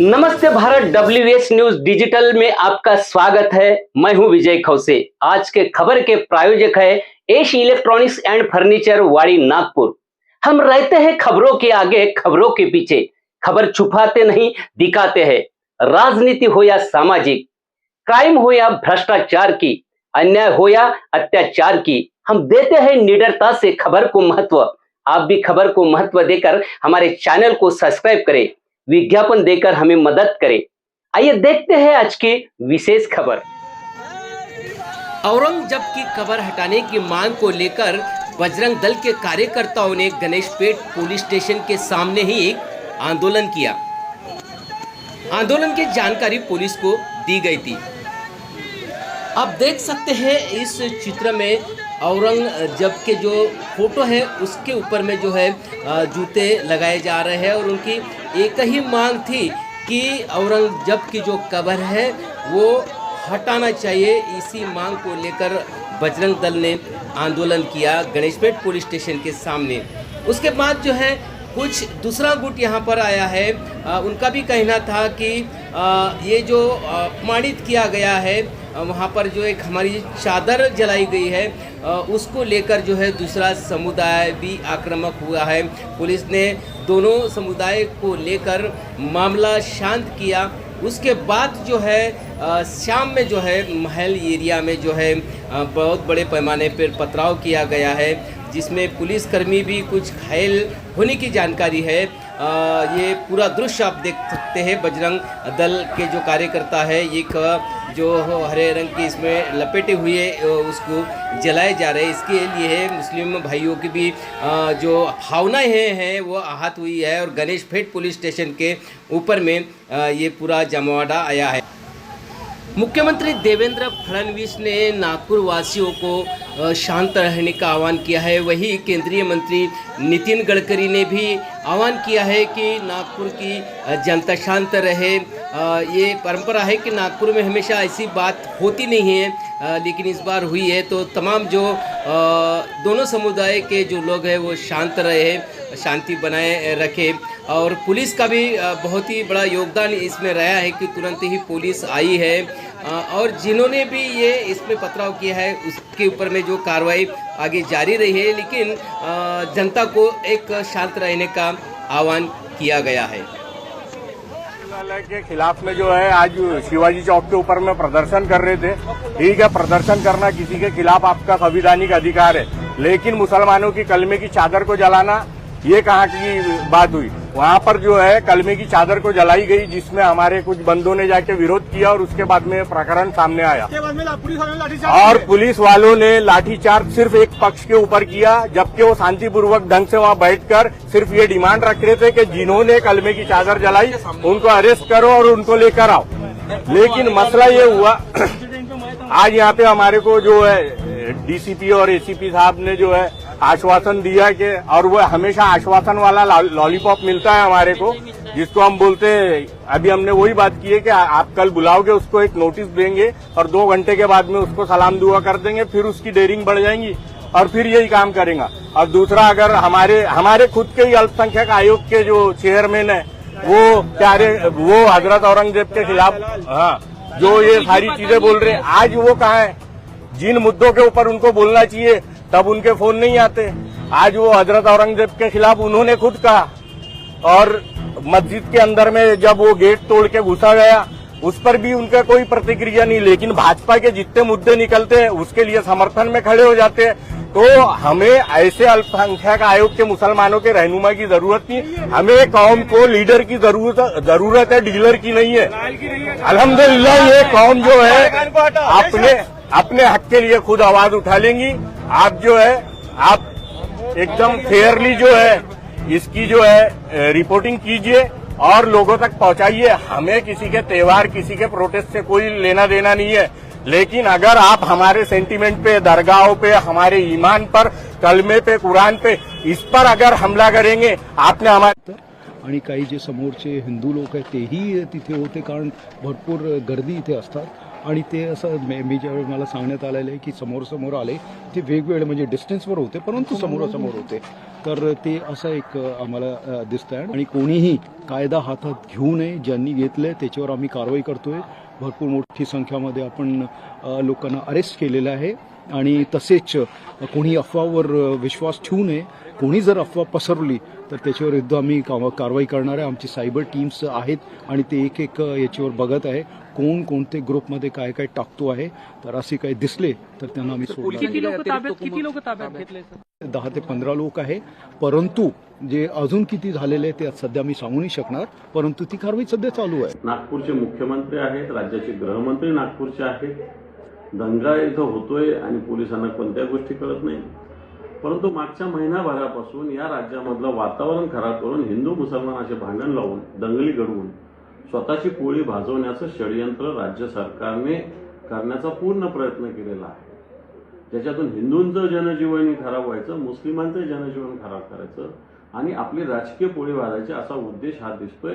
नमस्ते Bharat W news digital में आपका स्वागत है। मैं हूँ विजय खौसे। आज के खबर के प्रायोजक है एश इलेक्ट्रॉनिक्स एंड फर्नीचर वाड़ी नागपुर। हम रहते हैं खबरों के आगे, खबरों के पीछे। खबर छुपाते नहीं, दिखाते हैं। राजनीति हो या सामाजिक, क्राइम हो या भ्रष्टाचार की, अन्याय हो या अत्याचार की, हम देते हैं निडरता से खबर को महत्व। आप भी खबर को महत्व देकर हमारे चैनल को सब्सक्राइब करें। विज्ञापन देकर हमें मदद करें। आइए देखते हैं आज की विशेष खबर। औरंगज़ेब की कबर हटाने की मांग को लेकर बजरंग दल के कार्यकर्ताओं ने गणेशपेट पुलिस स्टेशन के सामने ही एक आंदोलन किया। आंदोलन की जानकारी पुलिस को दी गई थी। आप देख सकते हैं इस चित्र में औरंगज़ेब के जो फ़ोटो है, उसके ऊपर में जो है जूते लगाए जा रहे हैं और उनकी एक ही मांग थी कि औरंगज़ेब की जो कबर है वो हटाना चाहिए। इसी मांग को लेकर बजरंग दल ने आंदोलन किया गणेशपेट पुलिस स्टेशन के सामने। उसके बाद जो है कुछ दूसरा गुट यहाँ पर आया है। अ, उनका भी कहना था कि अ, ये जो अपमानित किया गया है वहाँ पर जो एक हमारी चादर जलाई गई है उसको लेकर जो है दूसरा समुदाय भी आक्रामक हुआ है। पुलिस ने दोनों समुदाय को लेकर मामला शांत किया। उसके बाद जो है शाम में जो है महल एरिया में जो है बहुत बड़े पैमाने पर पथराव किया गया है जिसमें पुलिसकर्मी भी कुछ घायल होने की जानकारी है। अ, ये पूरा दृश्य आप देख सकते हैं। बजरंग दल के जो कार्यकर्ता है एक जो हरे रंग की इसमें लपेटे हुए उसको जलाए जा रहे इसके लिए मुस्लिम भाइयों की भी जो भावनाएँ हैं हैं, वो आहत हुई है और गणेश फेट पुलिस स्टेशन के ऊपर में ये पूरा जमावड़ा आया है। मुख्यमंत्री देवेंद्र फडणवीस ने नागपुर वासियों को शांत रहने का आह्वान किया है। वही केंद्रीय मंत्री नितिन गडकरी ने भी आह्वान किया है कि नागपुर की जनता शांत रहे। ये परंपरा है कि नागपुर में हमेशा ऐसी बात होती नहीं है लेकिन इस बार हुई है। तो तमाम जो दोनों समुदाय के जो लोग हैं, वो शांत रहे शांति बनाए रखे। और पुलिस का भी बहुत ही बड़ा योगदान इसमें रहा है कि तुरंत ही पुलिस आई है। और जिन्होंने भी ये इसमें पथराव किया है, उसके ऊपर में जो कार्रवाई आगे जारी रही है, लेकिन जनता को एक शांत रहने का आह्वान किया गया है। मंत्रालय के खिलाफ में जो है, आज शिवाजी चौक के ऊपर में प्रदर्शन कर रहे थे। ठीक है, प्रदर्शन करना किसी के खिलाफ आपका संविधानिक अधिकार है। लेकिन मुसलमानों की कलमे की चादर को जलाना, ये कहाँ की बात हुई? वहाँ पर जो है कलमे की चादर को जलाई गई जिसमें हमारे कुछ बंदों ने जाके विरोध किया और उसके बाद में प्रकरण सामने आया। पुलिस वालों ने और पुलिस वालों ने लाठीचार्ज सिर्फ़ एक पक्ष के ऊपर किया जबकि वो शांतिपूर्वक ढंग से वहाँ बैठकर सिर्फ़ ये डिमांड रख रहे थे कि जिन्होंने कलमे की चादर जलाई उनको अरेस्ट करो और उनको लेकर आओ। लेकिन मसला ये हुआ आज यहाँ पे हमारे को जो है डीसीपी और एसीपी साहब ने जो है आश्वासन दिया कि, और वो हमेशा आश्वासन वाला लॉलीपॉप मिलता है हमारे को, जिसको हम बोलते अभी हमने वही बात की है कि आप कल बुलाओगे, उसको एक नोटिस देंगे, और दो घंटे के बाद में उसको सलाम दुआ कर देंगे, फिर उसकी डेयरिंग बढ़ जाएँगी, और फिर यही काम करेगा। और दूसरा, अगर हमारे हमारे खुद के ही अल्पसंख्यक आयोग के जो चेयरमैन है, वो प्यारे, वो हज़रत औरंगज़ेब के खिलाफ हाँ जो ये सारी चीज़ें बोल रहे हैं, आज वो कहा है? जिन मुद्दों के ऊपर उनको बोलना चाहिए तब उनके फ़ोन नहीं आते। आज वो हज़रत औरंगज़ेब के खिलाफ उन्होंने खुद कहा। और मस्जिद के अंदर में जब वो गेट तोड़ के घुसा गया उस पर भी उनका कोई प्रतिक्रिया नहीं लेकिन भाजपा के जितने मुद्दे निकलते हैं उसके लिए समर्थन में खड़े हो जाते हैं। तो हमें ऐसे अल्पसंख्यक आयोग के मुसलमानों के रहनुमा की ज़रूरत नहीं। हमें कौम को लीडर की ज़रूरत ज़रूरत है डीलर की नहीं है। अल्हम्दुलिल्लाह ये कौम जो है अपने अपने हक के लिए खुद आवाज़ उठा लेंगी। आप जो है, आप एकदम फेयरली जो है, इसकी जो है रिपोर्टिंग कीजिए और लोगों तक पहुंचाइए। हमें किसी के त्योहार, किसी के प्रोटेस्ट से कोई लेना देना नहीं है। लेकिन अगर आप हमारे सेंटीमेंट पे, दरगाहों पे, हमारे ईमान पर, कलमे पे, कुरान पे, इस पर अगर हमला करेंगे, आपने हमारे काही जे समोरचे हिंदू लोक आहेत तेही तिथे होते कारण भरपूर गर्दी असतात. आणि ते असं मे- मी ज्यावेळी मला सांगण्यात आलेलं आहे की समोर समोर आले ते वेगवेगळे म्हणजे डिस्टन्सवर होते परंतु समोरासमोर होते. तर ते असं एक आम्हाला अ, दिसतंय. आणि कोणीही कायदा हातात घेऊ नये ज्यांनी घेतलंय त्याच्यावर आम्ही कारवाई करतोय. भरपूर मोठी संख्यामध्ये आपण लोकांना अरेस्ट केलेलं आहे. आणि तसेच कोणी अफवावर विश्वास ठेवू नये कोणी जर अफवा पसरवली तर त्याच्यावर युद्ध आम्ही कारवाई करणार आहे. आमची सायबर टीम्स आहेत आणि ते एक एक याच्यावर बघत आहे कोण कोणते ग्रुपमध्ये काय काय टाकतो आहे. तर असे काही दिसले तर त्यांना आम्ही सोडणार किती लोक ताब्यात किती लोक ताब्यात घेतले सर? दहा ते पंधरा लोक आहे. परंतु जे अजून किती झालेले आहे ते सध्या मी सांगू नाही शकणार. परंतु ती कारवाई सध्या चालू आहे. नागपूरचे मुख्यमंत्री आहेत राज्याचे गृहमंत्री नागपूरचे आहेत. दंगा इथं होतोय आणि पोलिसांना कोणत्या गोष्टी कळत नाही. परंतु मागच्या महिनाभरापासून या राज्यामधलं वातावरण खराब करून हिंदू मुसलमान असे भांडण लावून दंगली घडवून स्वतःची पोळी भाजवण्याचं षडयंत्र राज्य सरकारने करण्याचा पूर्ण प्रयत्न केलेला आहे. ज्याच्यातून हिंदूंचं जनजीवन खराब व्हायचं मुस्लिमांचं जनजीवन खराब करायचं आणि आपली राजकीय पोळी वाजायची असा उद्देश हा दिसतोय.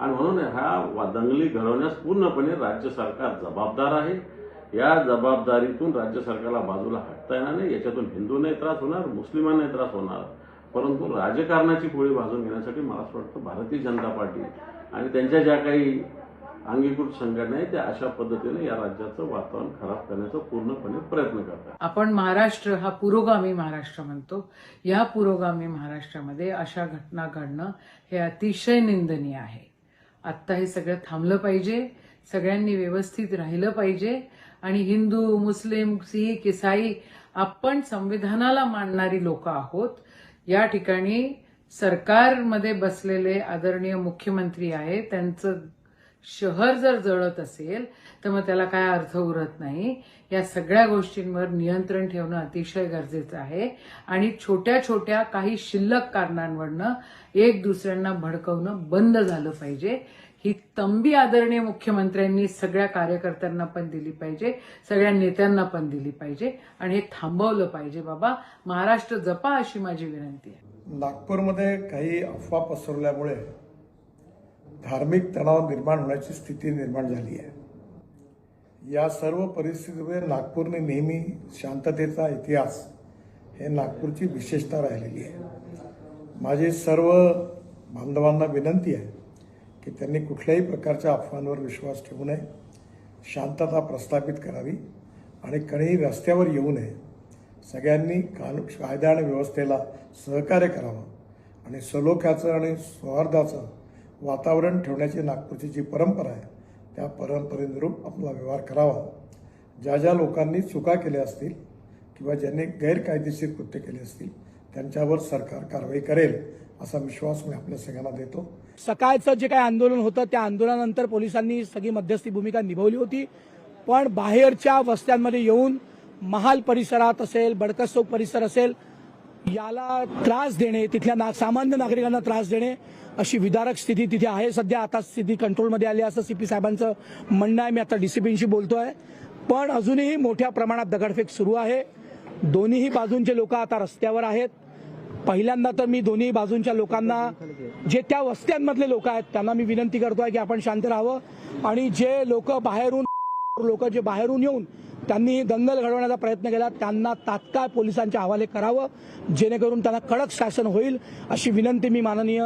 आणि म्हणून ह्या दंगली घडवण्यास पूर्णपणे राज्य सरकार जबाबदार आहे. या जबाबदारीतून राज्य सरकारला बाजूला हटता येणार नाही. याच्यातून हिंदूंनाही त्रास होणार मुस्लिमांनाही त्रास होणार. परंतु राजकारणाची पोळी भाजून घेण्यासाठी मला असं वाटतं भारतीय जनता पार्टी आणि त्यांच्या ज्या काही अंगीकृत संघटना आहेत त्या अशा पद्धतीने या राज्याचं वातावरण खराब करण्याचा पूर्णपणे प्रयत्न करतात. आपण महाराष्ट्र हा पुरोगामी महाराष्ट्र म्हणतो. या पुरोगामी महाराष्ट्रामध्ये अशा घटना घडणं हे अतिशय निंदनीय आहे. आत्ता हे सगळं थांबलं पाहिजे. सगळ्यांनी व्यवस्थित राहिलं पाहिजे. आणि हिंदू मुस्लिम सिख इसाई आपण संविधानाला मानणारी लोक आहोत. या ठिकाणी सरकारमध्ये बसलेले आदरणीय मुख्यमंत्री आहे त्यांचं शहर जर जळत असेल तर मग त्याला काय अर्थ उरत नाही. या सगळ्या गोष्टींवर नियंत्रण ठेवणं अतिशय गरजेचं आहे. आणि छोट्या छोट्या काही शिल्लक कारणांवरनं एक दुसऱ्यांना भडकवणं बंद झालं पाहिजे. ही तंबी आदरणीय मुख्यमंत्र्यांनी सगळ्या कार्यकर्त्यांना पण दिली पाहिजे सगळ्या नेत्यांना पण दिली पाहिजे आणि हे थांबवलं पाहिजे. बाबा महाराष्ट्र जपा अशी माझी विनंती आहे. नागपूरमध्ये काही अफवा पसरल्यामुळे धार्मिक तणाव निर्माण होण्याची स्थिती निर्माण झाली आहे. या सर्व परिस्थितीमध्ये नागपूरने नेहमी शांततेचा इतिहास हे नागपूरची विशेषता राहिलेली आहे. माझी सर्व बांधवांना विनंती आहे की त्यांनी कुठल्याही प्रकारच्या अफवांवर विश्वास ठेवू नये शांतता प्रस्थापित करावी आणि कणीही रस्त्यावर येऊ नये. सगळ्यांनी कानून कायदा आणि व्यवस्थेला सहकार्य करावं आणि सलोख्याचं आणि सौहार्दाचं वातावरण ठेवण्याची नागपूरची जी परंपरा आहे त्या परंपरेनुरूप आपला व्यवहार करावा. ज्या ज्या लोकांनी चुका केल्या असतील किंवा ज्यांनी गैरकायदेशीर कृत्य केले असतील त्यांच्यावर सरकार कारवाई करेल. असा विश्वास मी आपल्या सगळ्यांना देतो. सकाळचं जे काही आंदोलन होतं त्या आंदोलनानंतर पोलिसांनी सगळी मध्यस्थी भूमिका निभावली होती. पण बाहेरच्या वस्त्यांमध्ये येऊन महाल परिसरात असेल बडकस चौक परिसर असेल याला त्रास देणे तिथल्या ना सामान्य नागरिकांना त्रास देणे अशी विदारक स्थिती तिथे आहे. सध्या आता स्थिती कंट्रोलमध्ये आली असं असं सीपी साहेबांचं म्हणणं आहे. मी आता डीसीपींशी बोलतोय. पण अजूनही मोठ्या प्रमाणात दगडफेक सुरू आहे. दोन्हीही बाजूंचे लोक आता रस्त्यावर आहेत. पहिल्यांदा तर मी दोन्ही बाजूंच्या लोकांना जे त्या वस्त्यांमधले लोक आहेत त्यांना मी विनंती करतोय की आपण शांत राहावं. आणि जे लोक बाहेरून लोक जे बाहेरून येऊन त्यांनी दंगल घडवण्याचा प्रयत्न केला त्यांना तात्काळ पोलिसांच्या हवाले करावं जेणेकरून त्यांना कडक शासन होईल अशी विनंती मी माननीय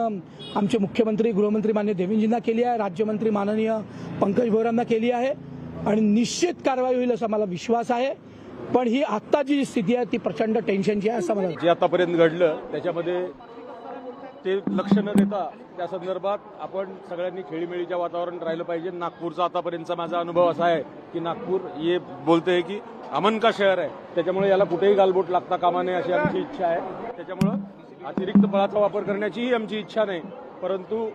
आमचे मुख्यमंत्री गृहमंत्री मान्य देवींजींना केली आहे राज्यमंत्री माननीय पंकज भोरांना केली आहे. आणि निश्चित कारवाई होईल असा मला विश्वास आहे. पण ही आत्ता जी स्थिती आहे ती प्रचंड टेन्शनची आहे असं मला. जे आतापर्यंत घडलं त्याच्यामध्ये ते लक्ष न देता त्या संदर्भात आपण सगळ्यांनी खेळीमेळीच्या वातावरण राहिलं पाहिजे. नागपूरचा आतापर्यंतचा माझा अनुभव असा आहे की नागपूर हे बोलते की अमन का शहर आहे. त्याच्यामुळे याला कुठेही गालबोट लागता कामा नये अशी आमची इच्छा आहे. त्याच्यामुळं अतिरिक्त बळाचा वापर करण्याचीही आमची इच्छा नाही. परंतु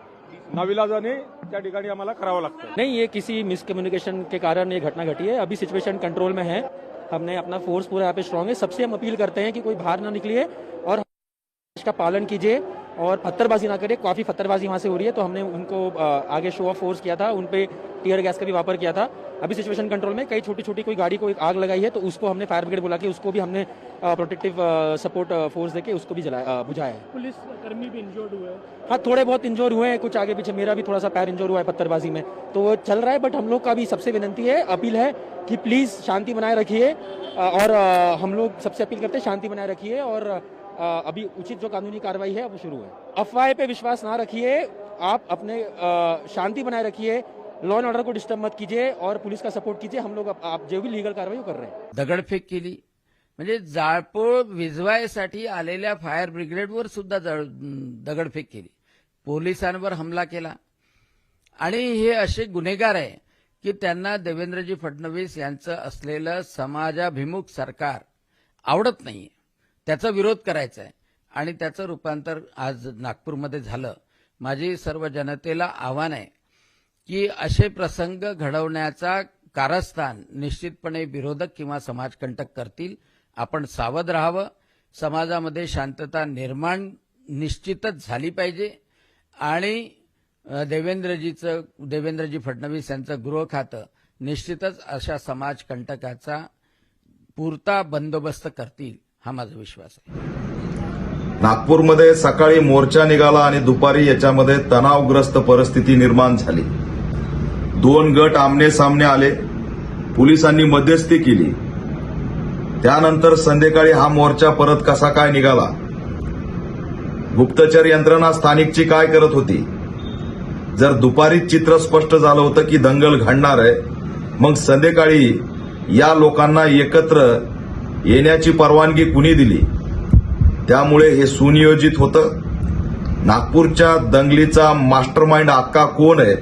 नाविलाजाने त्या ठिकाणी आम्हाला करावं लागतं नहीं ये किसी मिसकम्युनिकेशन के कारण ये घटना घटी है अभी सिचुएशन कंट्रोल में है. हमने अपना फोर्स पूरा यहाँ पे स्ट्रांग है। सबसे हम अपील करते हैं कि कोई बाहर ना निकलिए और इसका पालन कीजिए। और पत्थरबाजी ना करें काफ़ी पत्थरबाजी वहाँ से हो रही है तो हमने उनको आगे शो ऑफ़ फोर्स किया था उन पे टीयर गैस का भी वापर किया था। अभी सिचुएशन कंट्रोल में कई छोटी छोटी कोई गाड़ी को एक आग लगाई है तो उसको हमने फायर ब्रिगेड बुला के उसको भी हमने प्रोटेक्टिव सपोर्ट फोर्स देके उसको भी जलाया बुझाया है। पुलिस कर्मी भी इंजोर्ड हुए हाँ। थोड़े बहुत इंजोर हुए हैं कुछ आगे पीछे मेरा भी थोड़ा सा पैर इंजोर हुआ है पत्थरबाजी में। तो वो चल रहा है बट हम लोग का भी सबसे विनंती है अपील है कि प्लीज़ शांति बनाए रखिए और हम लोग सबसे अपील करते हैं शांति बनाए रखिए और अभी उचित जो कानूनी कार्रवाई है वो शुरू है। अफवाह पे विश्वास ना रखिए आप अपने शांति बनाए रखिए लॉ एंड ऑर्डर को डिस्टर्ब मत कीजिए और पुलिस का सपोर्ट कीजिए हम लोग आप- आप जो भी लीगल कार्रवाई कर रहे हैं। दगडफेक केली. म्हणजे जाळपोळ विजवायसाठी आलेल्या फायर ब्रिगेडवर सुद्धा दगडफेक केली. पोलिसांवर हमला केला. आणि हे असे गुन्हेगार आहे की त्यांना देवेंद्रजी फडणवीस यांचं असलेलं समाजाभिमुख सरकार आवडत नाहीये. त्याचा विरोध करायचा आहे आणि त्याचं रूपांतर आज नागपूरमध्ये झालं. माझी सर्व जनतेला आव्हान आहे की असे प्रसंग घडवण्याचा कारस्थान निश्चितपणे विरोधक किंवा समाजकंटक करतील. आपण सावध राहावं. समाजामध्ये शांतता निर्माण निश्चितच झाली पाहिजे. आणि देवेंद्रजीचं देवेंद्रजी फडणवीस यांचं गृह खातं निश्चितच अशा समाजकंटकाचा पुरता बंदोबस्त करतील. हा माझा विश्वास आहे. नागपूरमध्ये सकाळी मोर्चा निघाला आणि दुपारी याच्यामध्ये तणावग्रस्त परिस्थिती निर्माण झाली. दोन गट आमने सामने आले. पोलिसांनी मध्यस्थी केली. त्यानंतर संध्याकाळी हा मोर्चा परत कसा काय निघाला? गुप्तचर यंत्रणा स्थानिकची काय करत होती? जर दुपारी चित्र स्पष्ट झालं होतं की दंगल घडणार आहे मग संध्याकाळी या लोकांना एकत्र येण्याची परवानगी कुणी दिली? त्यामुळे हे सुनियोजित होतं. नागपूरच्या दंगलीचा मास्टर माइंड अक्का कोण आहे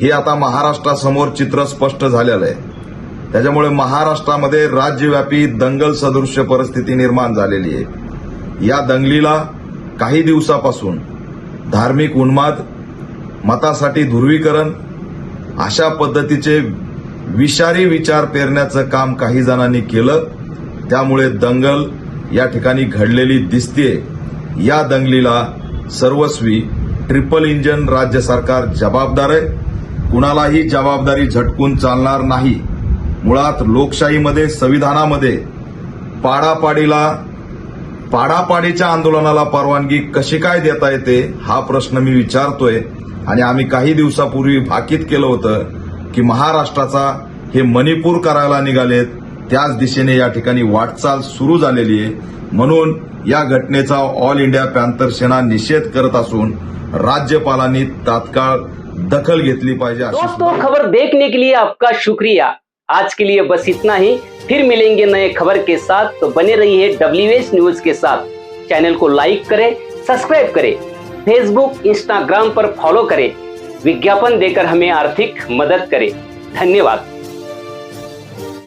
हे आता महाराष्ट्रासमोर चित्र स्पष्ट झालेलं आहे. त्याच्यामुळे महाराष्ट्रामध्ये राज्यव्यापी दंगल सदृश्य परिस्थिती निर्माण झालेली आहे. या दंगलीला काही दिवसापासून धार्मिक उन्माद मतासाठी ध्रुवीकरण अशा पद्धतीचे विषारी विचार पेरण्याचं काम काही जणांनी केलं. त्यामुळे दंगल या ठिकाणी घडलेली दिसते या दंगलीला सर्वस्वी ट्रिपल इंजन राज्य सरकार जबाबदार आहे. कुणालाही जबाबदारी झटकून चालणार नाही. मुळात लोकशाहीमध्ये संविधानामध्ये पाडापाडीला पाडापाडीच्या आंदोलनाला परवानगी कशी काय देता येते हा प्रश्न मी विचारतोय. आणि आम्ही काही दिवसापूर्वी भाकीत केलं होतं की महाराष्ट्राचा हे मणिपूर करायला निघालेत त्याच दिशेने या ठिकाणी वाटचाल सुरू झालेली आहे. म्हणून या घटनेचा ऑल इंडिया पॅन्थर सेना निषेध करत असून राज्यपालांनी तात्काळ दखल घेतली पाहिजे दोस्तों खबर देखने के लिए आपका शुक्रिया। आज के लिए बस इतना ही। फिर मिलेंगे नए खबर के साथ। तो बने रहिए डब्ल्यू एच न्यूज के साथ। चैनल को लाइक करें सब्सक्राइब करें। फेसबुक इंस्टाग्राम पर फॉलो करें। विज्ञापन देकर हमें आर्थिक मदद करें। धन्यवाद।